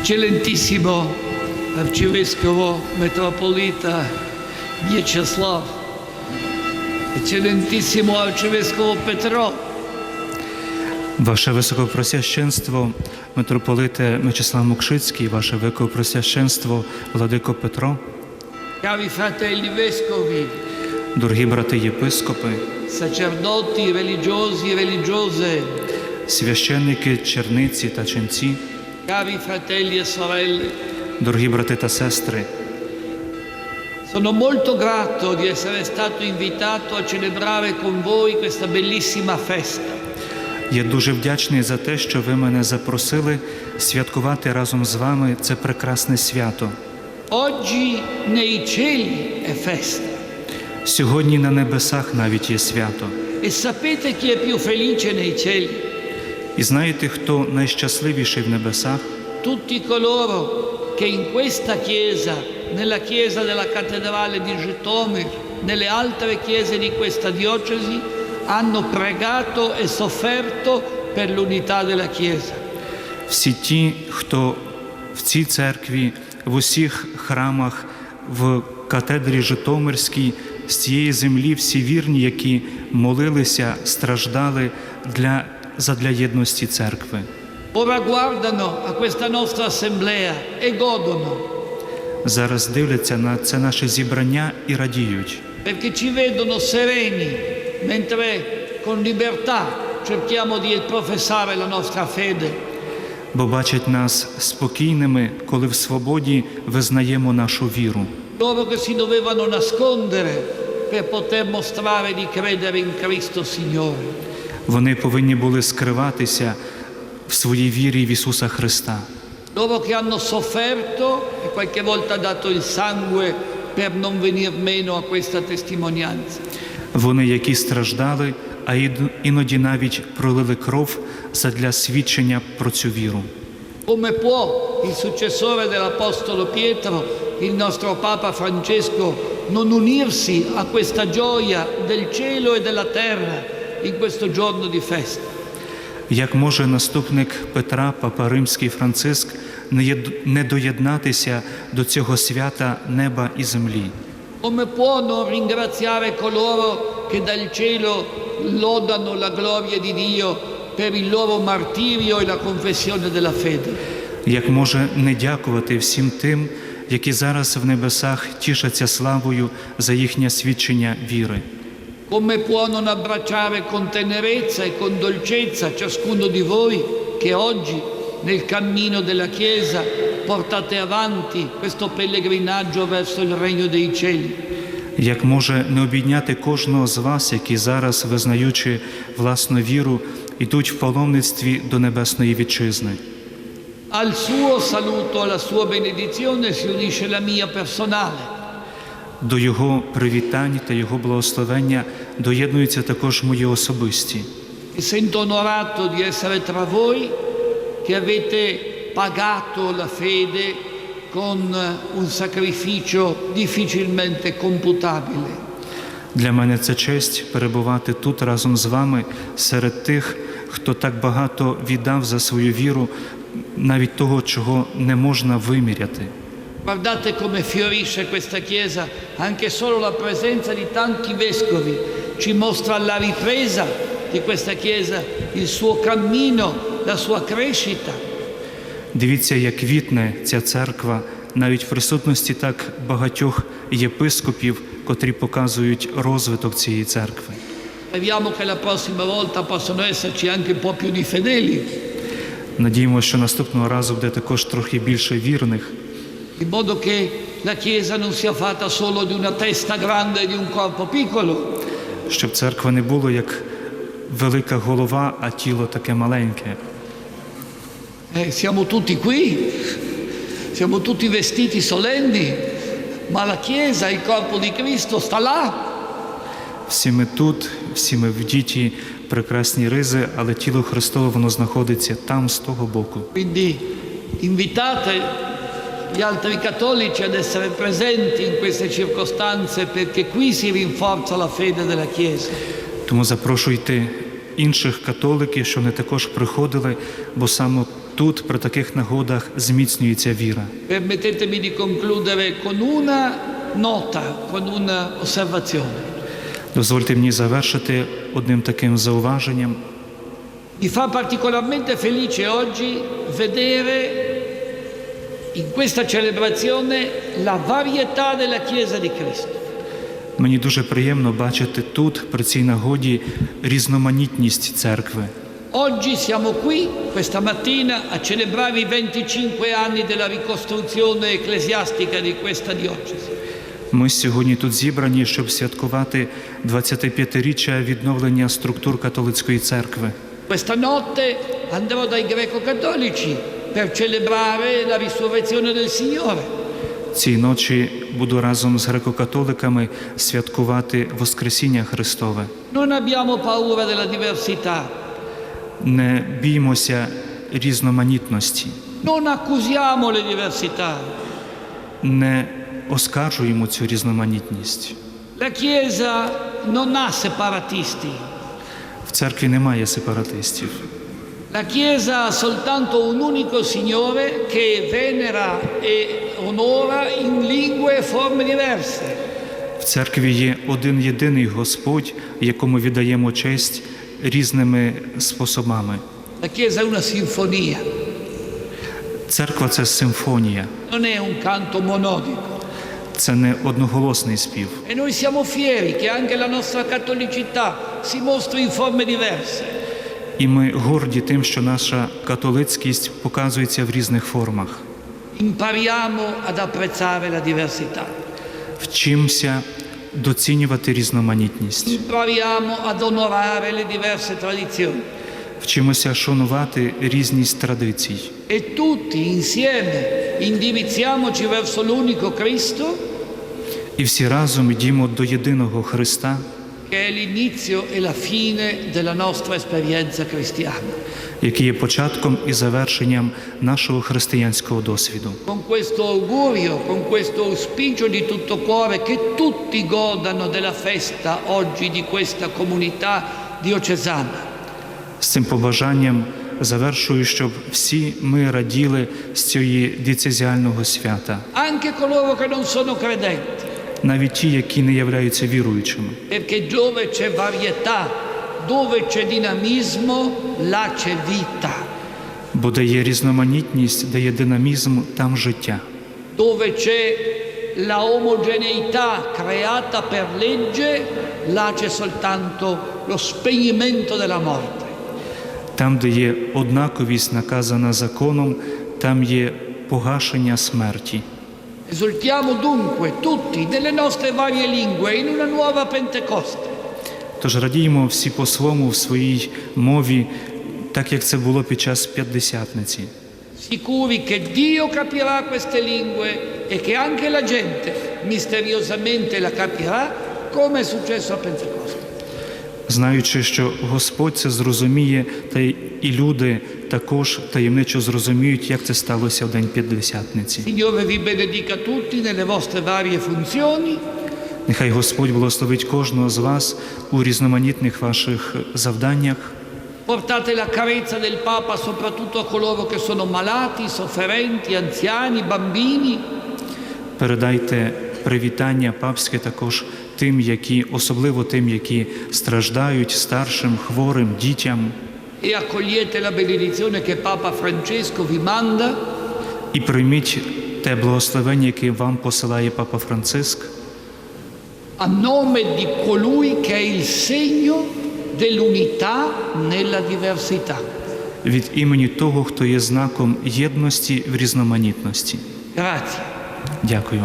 Eccellentissimo Arcivescovo Metropolita Vyacheslav, Eccellentissimo Arcivescovo Petro, Ваше Високопросвященство, митрополите Мечислав Мукшицький, Ваше Високопросвященство, Владико Петро, cari fratelli vescovi, дорогі брати єпископи, sacerdoti religiosi e religiose, священники, черниці та ченці, cari fratelli e sorelle, дорогі брати та сестри. sono molto grato di essere stato invitato a celebrare con voi questa bellissima festa. Я дуже вдячний за те, що ви мене запросили святкувати разом з вами це прекрасне свято. Oggi nei cieli è festa. Сьогодні на небесах навіть є свято. E sapete chi è più felice nei cieli? І знаєте, хто найщасливіший в небесах? Tutti coloro che in questa chiesa, nella chiesa della cattedrale di Žytomyr, nelle altre chiese di questa diocesi, hanno pregato e sofferto per l'unità della chiesa. Всі ті, хто в цій церкві, в усіх храмах, в катедрі Житомирській, з цієї землі, всі вірні, які молилися, страждали для, задля єдності церкви. Ora guardano a questa nostra assemblea e godono, Зараз дивляться на це наше зібрання і радіють, perché ci vedono sereni, mentre con libertà cerchiamo di professare la nostra fede. бо бачать нас спокійними, коли в свободі визнаємо нашу віру. Loro che si dovevano nascondere per poter mostrare di credere in Cristo Signore. Вони повинні були скриватися в своїй вірі в Ісуса Христа. Loro che hanno sofferto e qualche volta dato il sangue per non venir meno a questa testimonianza. Вони, які страждали, а іноді навіть пролили кров задля свідчення про цю віру. Come può il successore dell'Apostolo Pietro, il nostro Papa Francesco, non unirsi a questa gioia del cielo e della terra in questo giorno di festa? Як може наступник Петра, Папа Римський Франциск, не єд- не доєднатися до цього свята неба і землі? Come può ringraziare coloro che dal cielo lodano la gloria di Dio per il loro martirio e la confessione della fede? Як може не дякувати всім тим, які зараз в небесах тішаться славою за їхнє свідчення віри? Come può non abbracciare con tenerezza e con dolcezza ciascuno di voi che oggi nel cammino della Chiesa portate avanti questo pellegrinaggio verso il regno dei cieli? Як може не обідняти кожного з вас, які зараз, визнаючи власну віру, йдуть в паломництві до небесної вітчизни? Al suo saluto, alla sua benedizione si unisce la mia personale. До Його привітань та Його благословення доєднуються також мої особисті. Sento onorato di essere tra voi che avete pagato la fede con un sacrificio difficilmente computabile. Для мене це честь перебувати тут разом з вами серед тих, хто так багато віддав за свою віру, навіть того, чого не можна виміряти. Guardate come fiorisce questa Chiesa, anche solo la presenza di tanti vescovi ci mostra la ripresa di questa Chiesa, il suo cammino, la sua crescita. Дивіться, як квітне ця церква, навіть в присутності так багатьох єпископів, котрі показують розвиток цієї церкви. Speriamo che la prossima volta possano esserci anche un po' più di fedeli, Надіємося, що наступного разу буде також трохи більше вірних, in modo che la Chiesa non sia fatta solo di una testa grande e di un corpo piccolo, щоб церква не було як велика голова, а тіло таке маленьке. Eh, siamo tutti qui, siamo tutti vestiti solenni, ma la Chiesa, il corpo di Cristo, sta là. Всі ми тут, всі ми вдіті, прекрасні ризи, але тіло Христове воно знаходиться там, з того боку. Quindi invitate gli altri cattolici ad essere presenti in queste circostanze perché qui si rinforza la fede della Chiesa. Тому запрошуйте інших католиків, що вони також приходили, бо саме тут, при таких нагодах, зміцнюється віра. Permettetemi di concludere con una nota, con una osservazione. Дозвольте мені завершити одним таким зауваженням. Mi fa particolarmente felice oggi vedere in questa celebrazione la varietà della Chiesa di Cristo. Мені дуже приємно бачити тут, при цій нагоді, різноманітність церкви. Oggi siamo qui, questa mattina, a celebrare i 25 anni della ricostruzione ecclesiastica di questa diocesi. Ми сьогодні тут зібрані, щоб святкувати 25-річчя відновлення структур католицької церкви. Questa notte andrò dai greco-cattolici per celebrare la risurrezione del Signore. Цієї ночі буду разом з греко-католиками святкувати Воскресіння Христове. Non abbiamo paura della diversità, Не біймося різноманітності, non accusiamo le diversità. не оскаржуємо цю різноманітність. La Chiesa non ha separatisti, В церкві немає сепаратистів. La Chiesa ha soltanto un unico Signore che venera e onora in lingue e forme diverse. В церкві є один єдиний Господь, якому віддаємо честь різними способами. La Chiesa è una sinfonia, Церква це симфонія, non è un canto monodico. це не одноголосний спів. E noi siamo fieri che anche la nostra cattolicità si mostri in forme diverse. І ми горді тим, що наша католицькість показується в різних формах. Вчимося доцінювати різноманітність, вчимося шанувати різність традицій. e tutti insieme indirizziamoci verso l'unico Cristo. І всі разом йдімо до єдиного Христа, che è l'inizio e la fine della nostra esperienza cristiana. який є початком і завершенням нашого християнського досвіду. Con questo augurio, con questo auspicio di tutto cuore che tutti godano della festa oggi di questa comunità diocesana. З цим побажанням завершую, щоб всі ми раділи з цієї діцезіального свята, Anche coloro che non sono credenti, Навіть ті, які не являються віруючими. perché dove c'è varietà, dove c'è dinamismo, là c'è vita. Бо де є різноманітність, де є динамізм, там життя. Dove c'è la omogeneità creata per legge, là c'è soltanto lo spegnimento della morte. Там, де є однаковість, наказана законом, там є погашення смерті. Esultiamo dunque tutti nelle nostre varie lingue in una nuova Pentecoste, Тож радіємо всі по-своєму в своїй мові, так як це було під час п'ятдесятниці. sicuri che Dio capirà queste lingue e che anche la gente misteriosamente la capirà come è successo a Pentecoste. знаючи, що Господь це зрозуміє, та й і люди також таємничо зрозуміють, як це сталося в день П'ятдесятниці. Нехай Господь благословить кожного з вас у різноманітних ваших завданнях. portate la carezza del Papa soprattutto a coloro che sono malati, sofferenti, anziani, bambini, Передайте привітання папське також тим, які особливо тим, які страждають, старшим, хворим, дітям. E accogliete la benedizione che Papa Francesco vi manda І прийміть те благословення, яке вам посилає Папа Франциск, a nome di colui che è il segno dell'unità nella diversità. від імені того, хто є знаком єдності в різноманітності. Grazie. Дякую.